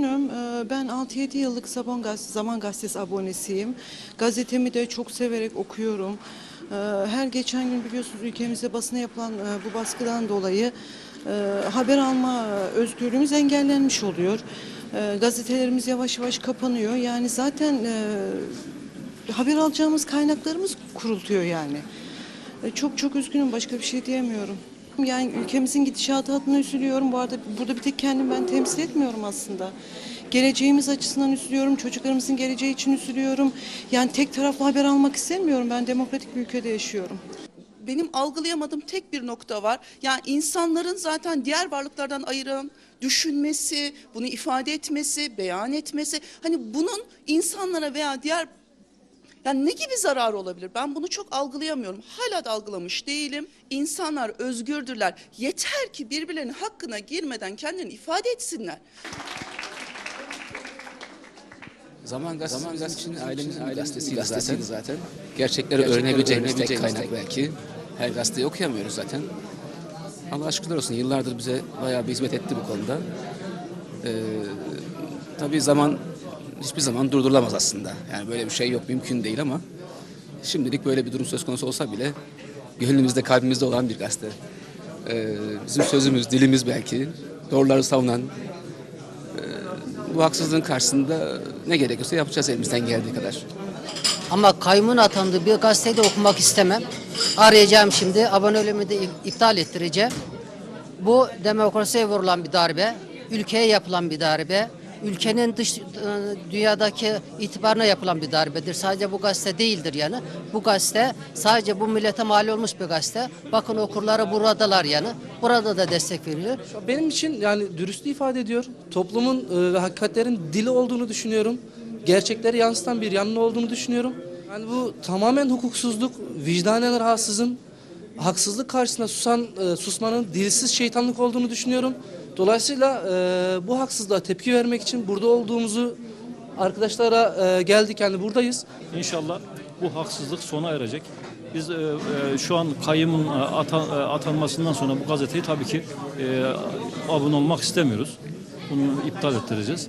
üzgünüm. Ee, Ben 6-7 yıllık Zaman Gazetesi, Zaman Gazetesi abonesiyim. Gazetemi de çok severek okuyorum. Ee, Her geçen gün biliyorsunuz ülkemizde basına yapılan e, bu baskıdan dolayı e, haber alma özgürlüğümüz engellenmiş oluyor. Ee, Gazetelerimiz yavaş yavaş kapanıyor. Yani zaten e, haber alacağımız kaynaklarımız kurultuyor yani. E, Çok çok üzgünüm başka bir şey diyemiyorum. Yani ülkemizin gidişatı adına üzülüyorum. Bu arada burada bir tek kendim ben temsil etmiyorum aslında. Geleceğimiz açısından üzülüyorum. Çocuklarımızın geleceği için üzülüyorum. Yani tek taraflı haber almak istemiyorum. Ben demokratik bir ülkede yaşıyorum. benim algılayamadığım tek bir nokta var. Yani insanların zaten diğer varlıklardan ayıran düşünmesi, bunu ifade etmesi, beyan etmesi. Hani bunun insanlara veya diğer yani ne gibi zararı olabilir? Ben bunu çok algılayamıyorum. Hala da algılamış değilim. İnsanlar özgürdürler. Yeter ki birbirlerinin hakkına girmeden kendilerini ifade etsinler. Zaman gazetesi, Zaman gazetesi için ailemizin bir gazetesiydi zaten. zaten. Gerçekleri öğrenebileceğimiz tek kaynak belki. Her gazeteyi okuyamıyoruz zaten. Allah şükürler olsun yıllardır bize bayağı bir hizmet etti bu konuda. Ee, tabii zaman hiçbir zaman durdurulamaz aslında. Yani böyle bir şey yok mümkün değil ama şimdilik böyle bir durum söz konusu olsa bile gönlümüzde kalbimizde olan bir gazete. Ee, bizim sözümüz, dilimiz belki doğruları savunan bu haksızlığın karşısında ne gerekiyorsa yapacağız elimizden geldiği kadar. Ama kayyumun atandığı bir gazeteyi de okumak istemem. Arayacağım şimdi, aboneliğimi de iptal ettireceğim. Bu demokrasiye vurulan bir darbe, ülkeye yapılan bir darbe, ülkenin dış e, dünyadaki itibarına yapılan bir darbedir. Sadece bu gazete değildir yani. Bu gazete sadece bu millete mal olmuş bir gazete. Bakın okurları buradalar yani. Burada da destek veriyor. Benim için yani dürüstlüğü ifade ediyor. Toplumun e, ve hakikatlerin dili olduğunu düşünüyorum. Gerçekleri yansıtan bir yanlı olduğunu düşünüyorum. Yani bu tamamen hukuksuzluk, vicdanen rahatsızım. Haksızlık karşısında susan, e, susmanın dilsiz şeytanlık olduğunu düşünüyorum. Dolayısıyla e, bu haksızlığa tepki vermek için burada olduğumuzu arkadaşlara e, geldik yani buradayız. İnşallah bu haksızlık sona erecek. Biz e, e, şu an kayyımın e, ata- e, atanmasından sonra bu gazeteyi tabii ki e, abone olmak istemiyoruz. Bunu iptal ettireceğiz.